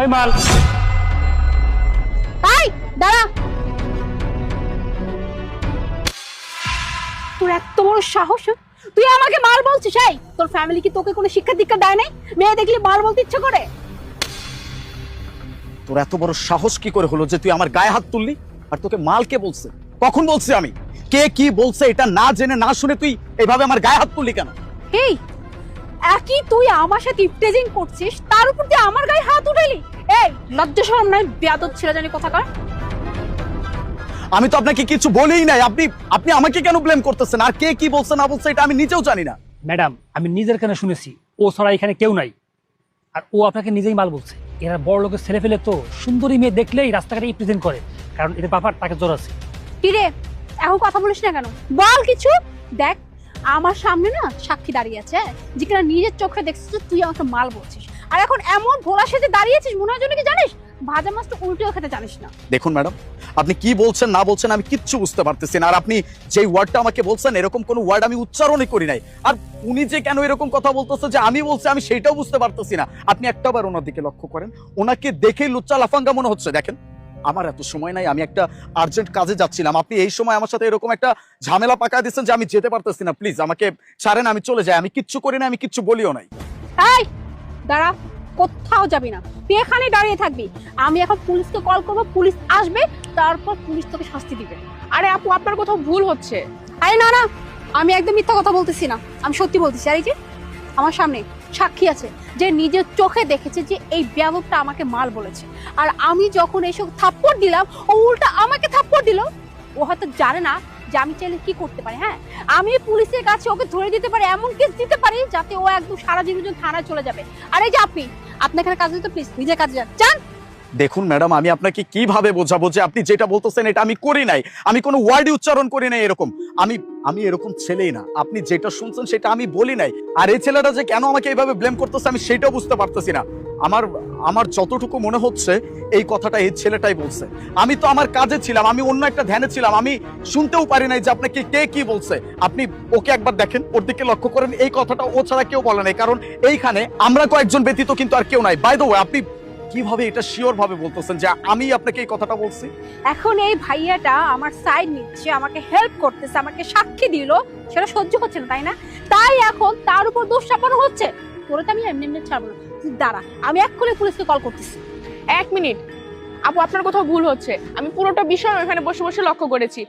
ওই মাল। দাঁড়া। তোর এত বড় সাহস তুই আমাকে মাল বলছিস এই? তোর ফ্যামিলি কি তোকে কোনো শিক্ষা দীক্ষা দেয় নাই? মেয়ে দেখলি মাল বলতে ইচ্ছে করে? তোর এত বড় সাহস কি করে হলো যে তুই আমার গায়ে হাত তুললি? আর তোকে মাল কে বলছে? কখন বলছি আমি? কে কি বলছে এটা না জেনে না শুনে তুই এভাবে আমার গায়ে হাত তুললি কেন? এই একই তুই আমার সাথে ইপটেজিং করছিস তার উপর তুই আমার গায়ে হাত উঠাইলি? এই লজ্জা শরম নাই বেয়াদব ছেলে জানি কোথাকার। আমি তো আপনাকে কিছু বলেই নাই আপনি আপনি আমাকে কেন ব্লেম করতেছেন? আর কে কি বলছে না বলছে এটা আমি নিজেও জানি না। ম্যাডাম আমি নিজের কানে শুনেছি ও ছাড়া এখানে কেউ নাই। আর ও আপনাকে নিজেই মাল বলছে। এরা বড় লোকের ছেলে ফেলে তো সুন্দরী মেয়ে দেখলেই রাস্তাঘাটে প্রেজেন্ট করে কারণ এদের বাবার তাকে জোর আছে। কিরে এখন কথা বলিস না কেন? বল কিছু। দেখ আমার সামনে না সাক্ষী দাঁড়িয়ে আছে যেখানে নিজের চোখে দেখছিস তুই আমাকে মাল বলছিস। আর এখন এমন ভোলা সেজে দাঁড়িয়েছিস, মনে হয় যেন কি জানিস? ভাজা মাছটা উল্টেও খেতে জানিস না। দেখুন, ম্যাডাম, আপনি কি বলছেন, না বলছেন, আমি কিচ্ছু বুঝতে পারতেছি না। আর আপনি যেই ওয়ার্ডটা আমাকে বলছেন, এরকম কোনো ওয়ার্ড আমি উচ্চারণই করি নাই। আর উনি যে কেন এরকম কথা বলতেছে যে আমি বলছি, আমি সেটাও বুঝতে পারতেছি না। আপনি একটাবার ওনার দিকে লক্ষ্য করেন। ওনাকে দেখে লুচ্চা লাফাঙ্গা মনে হচ্ছে, দেখেন। আমার এত সময় নাই, আমি একটা আর্জেন্ট কাজে যাচ্ছিলাম। আপনি এই সময় আমার সাথে এরকম একটা ঝামেলা পাকা দিচ্ছেন যে আমি যেতে পারতেছি না প্লিজ আমাকে ছাড়েন, আমি চলে যাই, আমি কিচ্ছু করি না আমি কিচ্ছু বলিও নাই। দাঁড়া, কোথাও যাবি না। তুই এখানে দাঁড়িয়ে থাকবি। আমি এখন পুলিশকে কল করব, পুলিশ আসবে, তারপর পুলিশ তোকে শাস্তি দিবে। আরে আপু, আপনার কোথাও ভুল হচ্ছে। আরে না না, আমি একদম মিথ্যা কথা বলতেছি না। আমি সত্যি বলতেছি, আর এই যে, আমার সামনে সাক্ষী আছে যে নিজের চোখে দেখেছে যে এই ব্যাপকটা আমাকে মাল বলেছে। আর আমি যখন এসব থাপ্পড় দিলাম, ও উল্টা আমাকে থাপ্পড় দিল। ও হয়তো জানে না যে আমি চাইলে কি করতে পারি হ্যাঁ? আমি পুলিশের কাছে ওকে ধরে দিতে পারি, এমন কেস দিতে পারি যাতে ও একদম সারা জীবন থানায় চলে যাবে। আর এই যে আপনি, আপনার এখানে কাজ দিতে প্লিজ নিজের কাজে যান। যান! দেখুন ম্যাডাম, আমি আপনাকে কীভাবে বোঝাবো যে আপনি যেটা বলতেছেন এটা আমি করি নাই? আমি কোনো ওয়ার্ডই উচ্চারণ করি নাই এরকম। আমি আমি এরকম ছেলেই না। আপনি যেটা শুনছেন সেটা আমি বলি নাই। আর এই ছেলেটা যে কেন আমাকে এইভাবে ব্লেম করতেছে আমি সেটাও বুঝতে পারতেছি না। আমার আমার যতটুকু মনে হচ্ছে, এই কথাটা এই ছেলেটাই বলছে। আমি তো আমার কাজে ছিলাম, আমি অন্য একটা ধ্যানে ছিলাম। আমি শুনতেও পারি নাই যে আপনাকে কে কি বলছে। আপনি ওকে একবার দেখেন, ওর দিকে লক্ষ্য করেন। এই কথাটা ও ছাড়া কেউ বলে নাই। কারণ এইখানে আমরা কয়েকজন ব্যতীত কিন্তু আর কেউ নাই। বাই আপনি কীভাবে এটা শিওর ভাবে বলতেছেন যে আমি আপনাকে এই কথাটা বলছি? এখন এই ভাইয়াটা আমার সাইড নিচ্ছে আমাকে হেল্প করতেছে আমাকে সাক্ষী দিল। সেটা সহ্য হচ্ছে না তাই না? তাই এখন তার উপর দোষ চাপানো হচ্ছে। তোরে তো আমি এমনি এমনি ছাড়বো না। দাঁড়া আমি এক্ষুনি পুলিশকে কল করতেছি। এক মিনিট। আপু আপনার কোথাও ভুল হচ্ছে। আমি পুরোটা বিষয় ওখানে বসে বসে লক্ষ্য করেছি।